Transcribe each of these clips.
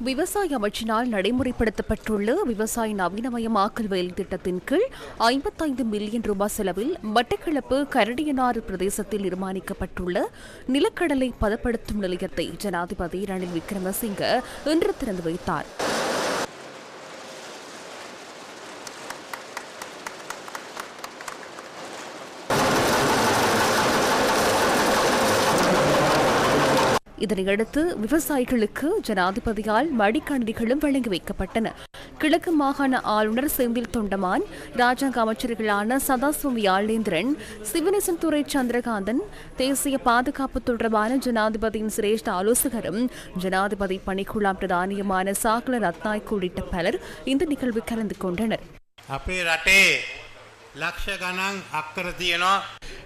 விவசாய அமைச்சினால் நடைமுறைப்படுத்தப்பட்டுள்ள விவசாய நவீனமயமாக்கல் வேலை திட்டத்தின் கீழ் ஐம்பத்தைந்து மில்லியன் ரூபாய் செலவில் மட்டக்களப்பு கரடியனாறு பிரதேசத்தில் நிர்மாணிக்கப்பட்டுள்ள நிலக்கடலை பதப்படுத்தும் நிலையத்தை ஜனாதிபதி ரணில் விக்ரமசிங்க இன்று திறந்து வைத்தார். இதனையடுத்து விவசாயிகளுக்கு ஜனாதிபதியால் மடிக்கணினிகளும் வழங்கி வைக்கப்பட்டன. கிழக்கு மாகாண ஆளுநர் செந்தில் தொண்டமான் ராஜாங்க அமைச்சர்களான சதாசிவம் யாழேந்திரன் சிவனேசன் துறை சந்திரகாந்தன் தேசிய பாதுகாப்பு தொடர்பான ஜனாதிபதியின் சிரேஷ்ட ஆலோசகரும் ஜனாதிபதி பணிக்குழாம் பிரதானியுமான சாகல ரத்னாய்க்கு உள்ளிட்ட பலர் இந்த நிகழ்வில் கலந்து கொண்டனர்.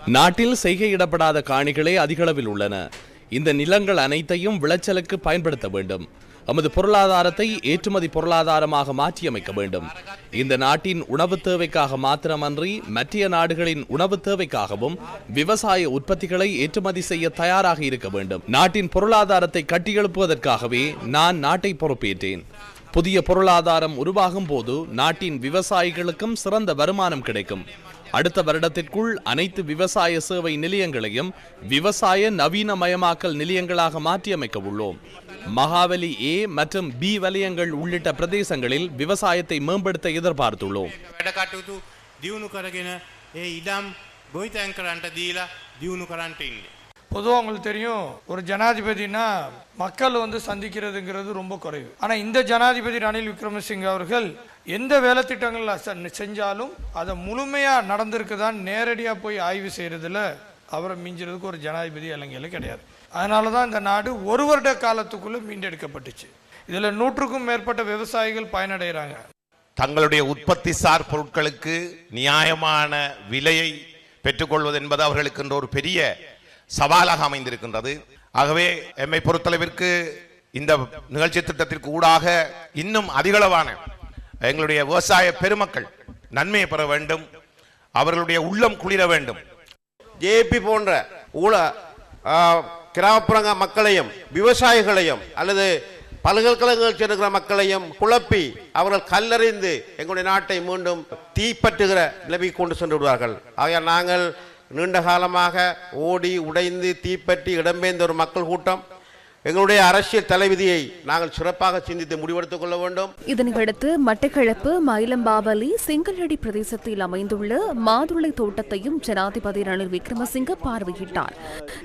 நாட்டில் செய்கையிடப்படாத காணிகளே அதிகளவில் உள்ளன. இந்த நிலங்கள் அனைத்தையும் விளைச்சலுக்கு பயன்படுத்த வேண்டும். நமது பொருளாதாரத்தை ஏற்றுமதி பொருளாதாரமாக மாற்றியமைக்க வேண்டும். இந்த நாட்டின் உணவு தேவைக்காக மாத்திரமன்றி மற்ற நாடுகளின் உணவு தேவைக்காகவும் விவசாய உற்பத்திகளை ஏற்றுமதி செய்ய தயாராக இருக்க வேண்டும். நாட்டின் பொருளாதாரத்தை கட்டியெழுப்புவதற்காகவே நான் நாட்டை பொறுப்பேற்றேன். புதிய பொருளாதாரம் உருவாகும் போது நாட்டின் விவசாயிகளுக்கும் சிறந்த வருமானம் கிடைக்கும். அடுத்த வருடத்திற்குள் அனைத்து விவசாய சேவை நிலையங்களையும் விவசாய நவீனமயமாக்கல் நிலையங்களாக மாற்றியமைக்க உள்ளோம். மகாவலி ஏ மற்றும் பி வலயங்கள் உள்ளிட்ட பிரதேசங்களில் விவசாயத்தை மேம்படுத்த எதிர்பார்த்துள்ளோம். பொதுவாக உங்களுக்கு தெரியும் ஒரு ஜனாதிபதினா மக்கள் வந்து சந்திக்கிறதுங்கிறது ரொம்ப குறைவு. ஆனால் இந்த ஜனாதிபதி ரணில் விக்ரமசிங்க அவர்கள் எந்த வேலை திட்டங்கள் செஞ்சாலும் அதை முழுமையாக நடந்திருக்குதான் நேரடியாக போய் ஆய்வு செய்கிறதுல அவரை மிஞ்சுறதுக்கு ஒரு ஜனாதிபதி இலங்கையில் கிடையாது. அதனால தான் இந்த நாடு ஒரு வருட காலத்துக்குள்ளே மீண்டெடுக்கப்பட்டுச்சு. இதில் நூற்றுக்கும் மேற்பட்ட விவசாயிகள் பயனடைகிறாங்க. தங்களுடைய உற்பத்தி சார் பொருட்களுக்கு நியாயமான விலையை பெற்றுக்கொள்வது என்பது அவர்களுக்கு என்ற ஒரு பெரிய சவாலாக அமைந்திருக்கின்றது. ஆகவே எம்மை பொறுத்தளவிற்கு இந்த நிகழ்ச்சி திட்டத்திற்கு ஊடாக இன்னும் அதிகளவான எங்களுடைய விவசாய பெருமக்கள் நன்மையை பெற வேண்டும். அவர்களுடைய உள்ளம் குளிர வேண்டும். ஜேபி போன்ற ஊழ ஆ, கிராமப்புற மக்களையும் விவசாயிகளையும் அல்லது பல்கலைக்கழகங்கள் சேர்க்கிற மக்களையும் குழப்பி அவர்கள் கல்லறிந்து எங்களுடைய நாட்டை மீண்டும் தீப்பற்றுகிற நிலவி கொண்டு சென்று விடுவார்கள். ஆகையால் நாங்கள் நீண்ட காலமாக ஓடி உடைந்து தீப்பற்றி இடம்பெயர்ந்த ஒரு மக்கள் கூட்டம். எங்களுடைய அரசியல் தலைவிதியை நாங்கள் சிறப்பாக சிந்தித்து முடிவெடுத்துக் கொள்ள வேண்டும். இதனையடுத்து மட்டக்களப்பு மயிலம்பாவலி செங்கலடி பிரதேசத்தில் அமைந்துள்ள மாதுளை தோட்டத்தையும் ஜனாதிபதி ரணில் விக்ரமசிங்க பார்வையிட்டார்.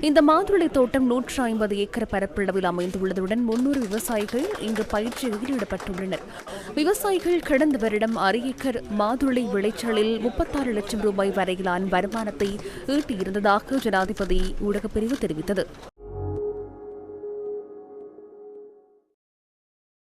இந்த மாதுளை தோட்டம் நூற்று ஐம்பது ஏக்கர் பரப்பளவில் அமைந்துள்ளதுடன் முன்னூறு விவசாயிகள் இங்கு பயிற்சியில் ஈடுபட்டுள்ளனர். விவசாயிகள் கடந்த வருடம் அரை ஏக்கர் மாதுளை விளைச்சலில் முப்பத்தாறு லட்சம் ரூபாய் வரையிலான வருமானத்தை ஈட்டியிருந்ததாக ஜனாதிபதி ஊடகப்பிரிவு தெரிவித்தது.